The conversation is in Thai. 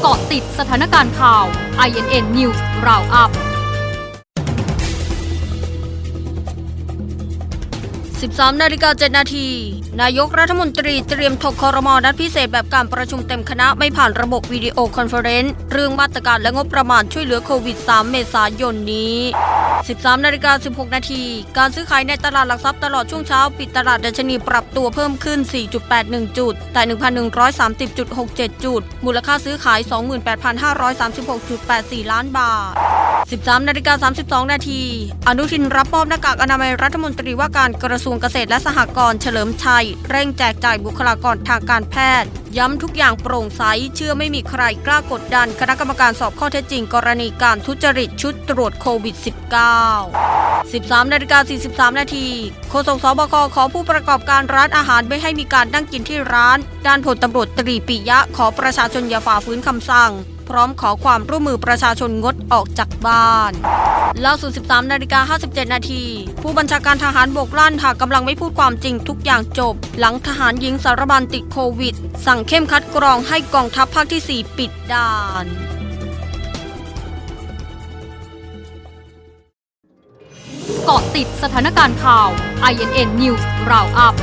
เกาะติดสถานการณ์ข่าว INN News Roundup 13นาฬิกา7นาที นายกรัฐมนตรีเตรียมถกคอรมอนัดพิเศษแบบการประชุมเต็มคณะไม่ผ่านระบบวิดีโอคอนเฟอเรนซ์เรื่องมาตรการและงบประมาณช่วยเหลือโควิด 3 เมษายนนี้ 13นาฬิกา16 นาที การซื้อขายในตลาดหลักทรัพย์ตลอดช่วงเช้า ปิดตลาดดัชนีปรับตัวเพิ่มขึ้น 4.81 จุด แต่ 1,130.67 จุด มูลค่าซื้อขาย 28,536.84 ล้านบาท 13นาฬิกา32 นาที อนุทินรับมอบหน้ากากอนามัยรัฐมนตรีว่าการกระทรวงเกษตรและสหกรณ์เฉลิมชัย เร่งแจกจ่ายบุคลากรทางการแพทย์ ย้ำทุกอย่างโปร่งใส เชื่อไม่มีใครกล้ากดดัน คณะกรรมการสอบข้อเท็จจริง กรณีการทุจริตชุดตรวจโควิด -19 13นาฬิกา43 นาทีโฆษกสบคขอผู้ประกอบการร้านอาหารไม่ให้มีการนั่งกินที่ร้าน ด้านพลตำรวจตรีปิยะขอประชาชนอย่าฝ่าฝืนคำสั่ง พร้อมขอความร่วมมือประชาชนงดออกจากบ้านล่าสุด 13 นาฬิกา 57 นาที ผู้บัญชาการทหารบกลั่นหากกำลังไม่พูดความจริงทุกอย่างจบ หลังทหารหญิงสารบัญติดโควิด สั่งเข้มคัดกรองให้กองทัพภาคที่ 4 ปิดด่านเกาะติดสถานการณ์ข่าว INN News Roundup